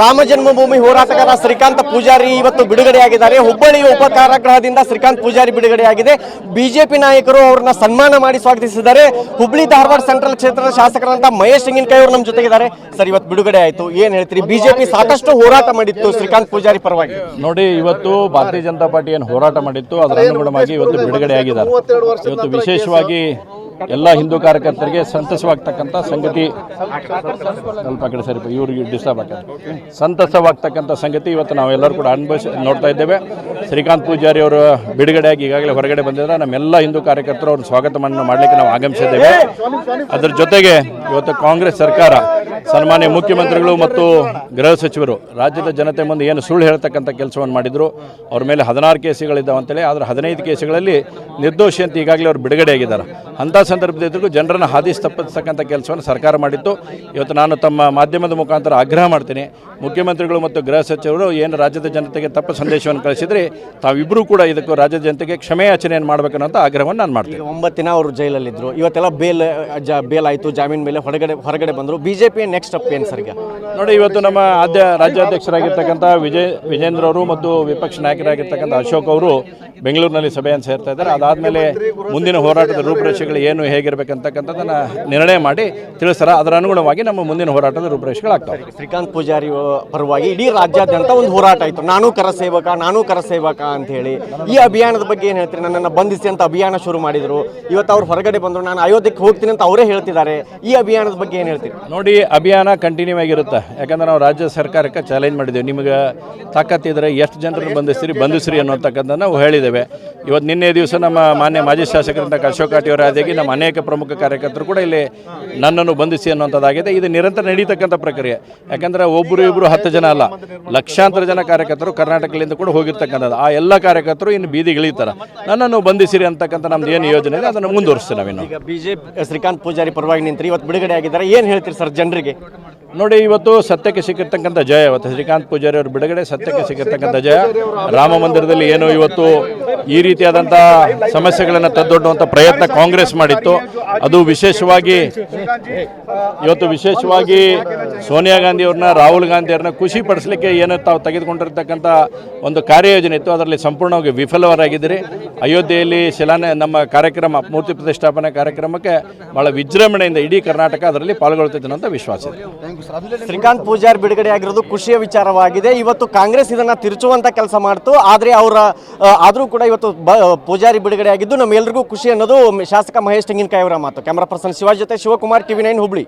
ರಾಮ ಜನ್ಮಭೂಮಿ ಹೋರಾಟಗಾರ ಶ್ರೀಕಾಂತ್ ಪೂಜಾರಿ ಇವತ್ತು ಬಿಡುಗಡೆಯಾಗಿದ್ದಾರೆ. ಹುಬ್ಬಳ್ಳಿ ಉಪಕಾರಗ್ರಹದಿಂದ ಶ್ರೀಕಾಂತ್ ಪೂಜಾರಿ ಬಿಡುಗಡೆಯಾಗಿದೆ. ಬಿಜೆಪಿ ನಾಯಕರು ಅವ್ರನ್ನ ಸನ್ಮಾನ ಮಾಡಿ ಸ್ವಾಗತಿಸಿದ್ದಾರೆ. ಹುಬ್ಬಳ್ಳಿ ಧಾರವಾಡ ಸೆಂಟ್ರಲ್ ಕ್ಷೇತ್ರದ ಶಾಸಕರಂತ ಮಹೇಶ್ ತೆಂಗಿನಕಾಯಿ ಅವರು ನಮ್ಮ ಜೊತೆಗಿದ್ದಾರೆ. ಸರ್ ಇವತ್ತು ಬಿಡುಗಡೆ ಆಯಿತು. ಏನ್ ಹೇಳ್ತೀರಿ? ಬಿಜೆಪಿ ಸಾಕಷ್ಟು ಹೋರಾಟ ಮಾಡಿತ್ತು ಶ್ರೀಕಾಂತ್ ಪೂಜಾರಿ ಪರವಾಗಿ. ನೋಡಿ ಇವತ್ತು ಭಾರತೀಯ ಜನತಾ ಪಾರ್ಟಿ ಏನು ಹೋರಾಟ ಮಾಡಿತ್ತು. ಅದರ ಅನುಗುಣವಾಗಿ ಇವತ್ತು ಬಿಡುಗಡೆ ಆಗಿದ್ದಾರೆ ಇವತ್ತು ವಿಶೇಷವಾಗಿ ಎಲ್ಲ ಹಿಂದೂ ಕಾರ್ಯಕರ್ತರಿಗೆ ಸಂತಸವಾಗ್ತಕ್ಕಂಥ ಸಂಗತಿ ಸ್ವಲ್ಪ ಕಡೆ ಸರಿ ಇವ್ರಿಗೆ ಡಿಸ್ಟರ್ಬ್ ಆಗ್ತದೆ. ಸಂತಸವಾಗ್ತಕ್ಕಂಥ ಸಂಗತಿ ಇವತ್ತು ನಾವೆಲ್ಲರೂ ಕೂಡ ಅನುಭವಿಸಿ, ನೋಡ್ತಾ ಇದ್ದೇವೆ. ಶ್ರೀಕಾಂತ್ ಪೂಜಾರಿ ಅವರು ಬಿಡುಗಡೆಯಾಗಿ ಈಗಾಗಲೇ ಹೊರಗಡೆ ಬಂದಿದ್ದಾರೆ. ನಮ್ಮೆಲ್ಲ ಹಿಂದೂ ಕಾರ್ಯಕರ್ತರು ಅವ್ರ ಸ್ವಾಗತ ಮಾಡಲಿಕ್ಕೆ ನಾವು ಆಗಮಿಸಿದ್ದೇವೆ. ಅದರ ಜೊತೆಗೆ ಇವತ್ತು ಕಾಂಗ್ರೆಸ್ ಸರ್ಕಾರ, ಸನ್ಮಾನ್ಯ ಮುಖ್ಯಮಂತ್ರಿಗಳು ಮತ್ತು ಗೃಹ ಸಚಿವರು, ರಾಜ್ಯದ ಜನತೆ ಮುಂದೆ ಏನು ಸುಳ್ಳು ಹೇಳ್ತಕ್ಕಂಥ ಕೆಲಸವನ್ನು ಮಾಡಿದ್ರು, ಅವ್ರ ಮೇಲೆ ಹದಿನಾರು ಕೇಸುಗಳಿದ್ದಾವೆ ಅಂತೇಳಿ ಆದರೆ ಹದಿನೈದು ಕೇಸುಗಳಲ್ಲಿ ನಿರ್ದೋಷಿ ಅಂತ ಈಗಾಗಲೇ ಅವರು ಬಿಡುಗಡೆಯಾಗಿದ್ದಾರೆ. ಅಂಥ ಸಂದರ್ಭದಲ್ಲಿ ಜನರನ್ನು ಹಾದಿ ತಪ್ಪಿಸ್ತಕ್ಕಂಥ ಕೆಲಸವನ್ನು ಸರ್ಕಾರ ಮಾಡಿತ್ತು. ಇವತ್ತು ನಾನು ತಮ್ಮ ಮಾಧ್ಯಮದ ಮುಖಾಂತರ ಆಗ್ರಹ ಮಾಡ್ತೀನಿ. ಮುಖ್ಯಮಂತ್ರಿಗಳು ಮತ್ತು ಗೃಹ ಸಚಿವರು ಏನು ರಾಜ್ಯದ ಜನತೆಗೆ ತಪ್ಪು ಸಂದೇಶವನ್ನು ಕಳಿಸಿದ್ರೆ ತಾವಿಬ್ಬರೂ ಕೂಡ ಇದಕ್ಕೂ ರಾಜ್ಯದ ಜನತೆಗೆ ಕ್ಷಮೆಯಾಚನೆಯನ್ನು ಮಾಡಬೇಕನ್ನೋಂಥ ಆಗ್ರಹವನ್ನು ನಾನು ಮಾಡ್ತೀನಿ. ಒಂಬತ್ತು ದಿನ ಅವರು ಜೈಲಲ್ಲಿದ್ದರು ಇವತ್ತೆಲ್ಲ ಬೇಲ್ ಜ ಬೇಲ್ ಆಯಿತು ಜಾಮೀನ್ ಮೇಲೆ ಹೊರಗಡೆ ಹೊರಗಡೆ ಬಂದರು. ಬಿಜೆಪಿ ನೆಕ್ಸ್ಟ್ ಸ್ಟೆಪ್ ಏನು ಸರ್ ಈಗ? ನೋಡಿ ಇವತ್ತು ನಮ್ಮ ಆದ್ಯ ರಾಜ್ಯಾಧ್ಯಕ್ಷರಾಗಿರ್ತಕ್ಕಂಥ ವಿಜಯ್ ವಿಜೇಂದ್ರ ಅವರು ಮತ್ತು ವಿಪಕ್ಷ ನಾಯಕರಾಗಿರ್ತಕ್ಕಂಥ ಅಶೋಕ್ ಅವರು ಬೆಂಗಳೂರಿನಲ್ಲಿ ಸಭೆಯನ್ನು ಸೇರ್ತಾ ಇದ್ದಾರೆ. ಅದಾದಮೇಲೆ ಮುಂದಿನ ಹೋರಾಟದ ರೂಪುರೇಷೆಗಳು ಏನು ಹೇಗಿರಬೇಕಂತಕ್ಕಂಥದ್ದನ್ನು ನಿರ್ಣಯ ಮಾಡಿ ತಿಳಿಸ್ತಾರೆ ಅದರ ಅನುಗುಣವಾಗಿ ನಮ್ಮ ಮುಂದಿನ ಹೋರಾಟದ ರೂಪುರೇಷೆಗಳಾಗ್ತವೆ. ಶ್ರೀಕಾಂತ್ ಪೂಜಾರಿ ಪರವಾಗಿ ಇಡೀ ರಾಜ್ಯಾದ್ಯಂತ ಒಂದು ಹೋರಾಟ ಆಯಿತು. ನಾನು ಕರ ಸೇವಕ ನಾನು ಕರ ಸೇವಕ ಅಂತ ಹೇಳಿ ಈ ಅಭಿಯಾನದ ಬಗ್ಗೆ ಏನು ಹೇಳ್ತೀರಿ? ನನ್ನನ್ನು ಬಂಧಿಸಿ ಅಂತ ಅಭಿಯಾನ ಶುರು ಮಾಡಿದರು. ಇವತ್ತು ಅವ್ರು ಹೊರಗಡೆ ಬಂದರು. ನಾನು ಅಯೋಧ್ಯೆಗೆ ಹೋಗ್ತೀನಿ ಅಂತ ಅವರೇ ಹೇಳ್ತಿದ್ದಾರೆ. ಈ ಅಭಿಯಾನದ ಬಗ್ಗೆ ಏನು ಹೇಳ್ತೀರಿ? ನೋಡಿ ಅಭಿಯಾನ ಕಂಟಿನ್ಯೂ ಆಗಿರುತ್ತೆ. ಯಾಕಂದ್ರೆ ನಾವು ರಾಜ್ಯ ಸರ್ಕಾರಕ್ಕೆ ಚಾಲೆಂಜ್ ಮಾಡಿದ್ದೇವೆ. ನಿಮಗೆ ತಾಕತ್ತಿದ್ರೆ ಎಷ್ಟು ಜನರನ್ನು ಬಂಧಿಸ್ತೀರಿ ಬಂಧಿಸ್ರಿ ಅನ್ನೋತಕ್ಕಂಥ ನಾವು ಹೇಳಿದ್ದೇವೆ. ಇವತ್ತು ನಿನ್ನೆ ದಿವಸ ನಮ್ಮ ಮಾನ್ಯ ಮಾಜಿ ಶಾಸಕರಂತ ಅಶೋಕ್ ಕಾಟಿಯವರ ಆದಾಗಿ ನಮ್ಮ ಅನೇಕ ಪ್ರಮುಖ ಕಾರ್ಯಕರ್ತರು ಕೂಡ ಇಲ್ಲಿ ನನ್ನನ್ನು ಬಂಧಿಸಿ ಅನ್ನುವಂಥದ್ದಾಗಿದೆ. ಇದು ನಿರಂತರ ನಡೀತಕ್ಕಂಥ ಪ್ರಕ್ರಿಯೆ. ಯಾಕಂದರೆ ಒಬ್ಬರು ಇಬ್ಬರು ಹತ್ತು ಜನ ಅಲ್ಲ ಲಕ್ಷಾಂತರ ಜನ ಕಾರ್ಯಕರ್ತರು ಕರ್ನಾಟಕದಿಂದ ಕೂಡ ಹೋಗಿರ್ತಕ್ಕಂಥದ್ದು. ಆ ಎಲ್ಲ ಕಾರ್ಯಕರ್ತರು ಇನ್ನು ಬೀದಿಗಿಳಿತಾರೆ ನನ್ನನ್ನು ಬಂಧಿಸಿರಿ ಅಂತಕ್ಕಂಥ ನಮ್ದು ಏನು ಯೋಜನೆ ಇದೆ ಅದನ್ನು ಮುಂದುವರಿಸ್ತೀವಿ ನಾವಿನ್ನು. ಬಿಜೆಪಿ ಶ್ರೀಕಾಂತ್ ಪೂಜಾರಿ ಪರವಾಗಿ ನಿಂತ್ರಿ ಇವತ್ತು ಬಿಡುಗಡೆ ಆಗಿದ್ದಾರೆ. ಏನು ಹೇಳ್ತೀರಿ ಸರ್ ಜನರಿಗೆ? ನೋಡಿ ಇವತ್ತು ಸತ್ಯಕ್ಕೆ ಸಿಕ್ಕಿರ್ತಕ್ಕಂಥ ಜಯ ಇವತ್ತು ಶ್ರೀಕಾಂತ್ ಪೂಜಾರಿ ಅವರು ಬಿಡುಗಡೆ ಸತ್ಯಕ್ಕೆ ಸಿಕ್ಕಿರ್ತಕ್ಕಂಥ ಜಯ. ರಾಮ ಮಂದಿರದಲ್ಲಿ ಏನು ಇವತ್ತು ಈ ರೀತಿಯಾದಂತಹ ಸಮಸ್ಯೆಗಳನ್ನು ತದ್ದೊಡ್ಡುವಂಥ ಪ್ರಯತ್ನ ಕಾಂಗ್ರೆಸ್ ಮಾಡಿತ್ತು. ಅದು ವಿಶೇಷವಾಗಿ ಇವತ್ತು ವಿಶೇಷವಾಗಿ ಸೋನಿಯಾ ಗಾಂಧಿ ಅವ್ರನ್ನ, ರಾಹುಲ್ ಗಾಂಧಿಯವ್ರನ್ನ ಖುಷಿ ಪಡಿಸಲಿಕ್ಕೆ ಏನು ತಾವು ತೆಗೆದುಕೊಂಡಿರ್ತಕ್ಕಂಥ ಒಂದು ಕಾರ್ಯಯೋಜನೆ ಇತ್ತು. ಅದರಲ್ಲಿ ಸಂಪೂರ್ಣವಾಗಿ ವಿಫಲವರಾಗಿದ್ದೀರಿ ಅಯೋಧ್ಯೆಯಲ್ಲಿ ಶಿಲಾನ್ಯ, ನಮ್ಮ ಕಾರ್ಯಕ್ರಮ, ಮೂರ್ತಿ ಪ್ರತಿಷ್ಠಾಪನೆ ಕಾರ್ಯಕ್ರಮಕ್ಕೆ ಬಹಳ ವಿಜೃಂಭಣೆಯಿಂದ ಇಡೀ ಕರ್ನಾಟಕ ಅದರಲ್ಲಿ ಪಾಲ್ಗೊಳ್ತಿದ್ದೇನೆ ಅಂತ ವಿಶ್ವಾಸ ಇದೆ. ಶ್ರೀಕಾಂತ್ ಪೂಜಾರ್ ಬಿಡುಗಡೆ ಆಗಿರೋದು ಖುಷಿಯ ವಿಚಾರವಾಗಿದೆ. ಇವತ್ತು ಕಾಂಗ್ರೆಸ್ ಇದನ್ನ ತಿರುಚುವಂತ ಕೆಲಸ ಮಾಡ್ತು. ಆದ್ರೆ ಅವರ ಆದರೂ ಕೂಡ ಇವತ್ತು ಬ- ಪೂಜಾರಿ ಬಿಡುಗಡೆ ಆಗಿದ್ದು ನಮ್ಮೆಲ್ಲರಿಗೂ ಖುಷಿ ಅನ್ನೋದು ಶಾಸಕ ಮಹೇಶ್ ತೆಂಗಿನಕಾಯಿ ಅವರ ಮಾತು. ಕ್ಯಾಮರಾ ಪರ್ಸನ್ ಶಿವಾಜ್ ಜೊತೆ ಶಿವಕುಮಾರ್ ಟಿವಿ ನೈನ್ ಹುಬ್ಳಿ.